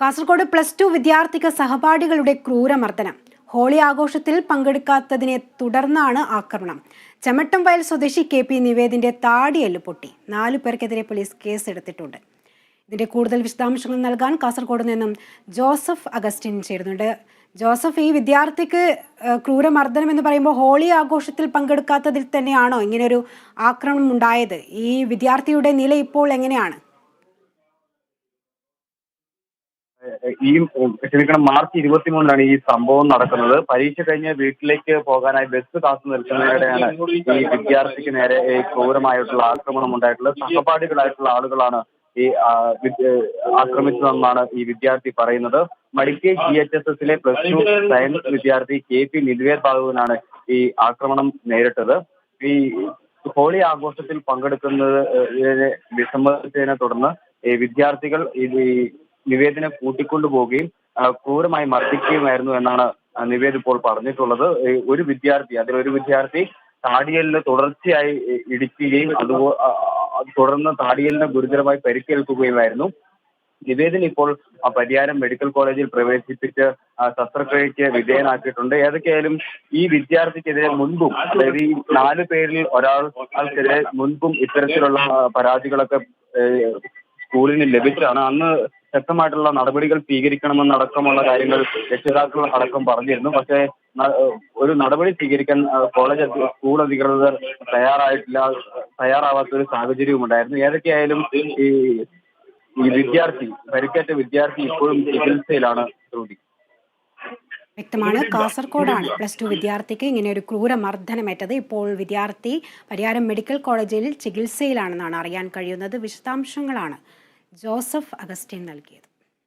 Kasaragod plus to വിദ്യാർത്ഥിക്ക് സഹപാഠികളുടെ ക്രൂരമർദ്ദനം. ഹോളി ആഘോഷത്തിൽ പങ്കെടുക്കാത്തതിനെ തുടർന്നാണ് ആക്രമണം. ചെമട്ടം വയൽ സ്വദേശി കെ പി നിവേദിന്റെ താടിയെല്ല് പൊട്ടി. നാലു പേർക്കെതിരെ പോലീസ് കേസെടുത്തിട്ടുണ്ട്. ഇതിന്റെ കൂടുതൽ വിശദാംശങ്ങൾ നൽകാൻ കാസർഗോഡ് നിന്നും ജോസഫ് അഗസ്റ്റിൻ ചേരുന്നുണ്ട്. ജോസഫ് ഈ വിദ്യാർത്ഥിക്ക് ക്രൂരമർദ്ദനം എന്ന് പറയുമ്പോൾ ഹോളി ആഘോഷത്തിൽ പങ്കെടുക്കാത്തതിൽ തന്നെയാണോ ഇങ്ങനെയൊരു ആക്രമണം ഉണ്ടായത്? ഈ വിദ്യാർത്ഥിയുടെ നില ഇപ്പോൾ എങ്ങനെയാണ്? ഈ ക്ഷമിക്കണം മാർച്ച് ഇരുപത്തിമൂന്നിനാണ് ഈ സംഭവം നടക്കുന്നത്. പരീക്ഷ കഴിഞ്ഞ് വീട്ടിലേക്ക് പോകാനായി ബസ് കാത്തു നിൽക്കുന്നതിനിടെയാണ് ഈ വിദ്യാർത്ഥിക്ക് നേരെ ക്രൂരമായിട്ടുള്ള ആക്രമണം ഉണ്ടായിട്ടുള്ളത്. സഹപാഠികളായിട്ടുള്ള ആളുകളാണ് ഈ ആക്രമിച്ചതെന്നാണ് ഈ വിദ്യാർത്ഥി പറയുന്നത്. മടിക്കേ ജി എച്ച് എസ് എസിലെ പ്ലസ് ടു സയൻസ് വിദ്യാർത്ഥി കെ പി നിൽവേർ ബാബുവിനാണ് ഈ ആക്രമണം നേരിട്ടത്. ഈ ഹോളി ആഘോഷത്തിൽ പങ്കെടുക്കുന്നത് വിസമ്മതിച്ചതിനെ തുടർന്ന് വിദ്യാർത്ഥികൾ ഈ നിവേദിനെ കൂട്ടിക്കൊണ്ടു പോവുകയും ക്രൂരമായി മർദ്ദിക്കുകയുമായിരുന്നു എന്നാണ് നിവേദ് ഇപ്പോൾ പറഞ്ഞിട്ടുള്ളത്. ഒരു വിദ്യാർത്ഥി ഒരു വിദ്യാർത്ഥി താടിയലിന് തുടർച്ചയായി ഇടിക്കുകയും അതുപോ ആ, ആ, തുടർന്ന് താടിയലിന് ഗുരുതരമായി പരിക്കേൽക്കുകയുമായിരുന്നു. നിവേദിന് ഇപ്പോൾ പരിയാരം മെഡിക്കൽ കോളേജിൽ പ്രവേശിപ്പിച്ച് ശസ്ത്രക്രിയയ്ക്ക് വിധേയനാക്കിയിട്ടുണ്ട്. ഏതൊക്കെയായാലും ഈ വിദ്യാർത്ഥിക്കെതിരെ മുൻപും അതായത് ഈ നാല് പേരിൽ ഒരാൾക്കെതിരെ മുൻപും ഇത്തരത്തിലുള്ള പരാതികളൊക്കെ സ്കൂളിന് ലഭിച്ചതാണ്. അന്ന് ശക്തമായിട്ടുള്ള നടപടികൾ സ്വീകരിക്കണമെന്നടക്കമുള്ള കാര്യങ്ങൾ രക്ഷിതാക്കൾ അടക്കം പറഞ്ഞിരുന്നു. പക്ഷെ ഒരു നടപടി സ്വീകരിക്കാൻ കോളേജ് സ്കൂൾ അധികൃതർ തയ്യാറായിട്ടില്ല തയ്യാറാവാത്ത ഒരു സാഹചര്യവും ഉണ്ടായിരുന്നു. ഏതൊക്കെയായാലും ഈ വിദ്യാർത്ഥി പരിക്കേറ്റ വിദ്യാർത്ഥി ഇപ്പോഴും ചികിത്സയിലാണ് ശ്രുതി വ്യക്തമാണ്. കാസർഗോഡാണ് പ്ലസ് ടു വിദ്യാർത്ഥിക്ക് ഇങ്ങനെ ഒരു ക്രൂര മർദ്ദനമേറ്റത് ഇപ്പോൾ വിദ്യാർത്ഥി പരിയാരം മെഡിക്കൽ കോളേജിൽ ചികിത്സയിലാണെന്നാണ് അറിയാൻ കഴിയുന്നത്. വിശദാംശങ്ങളാണ് ജോസഫ് അഗസ്റ്റിൻ നൽകിയത്.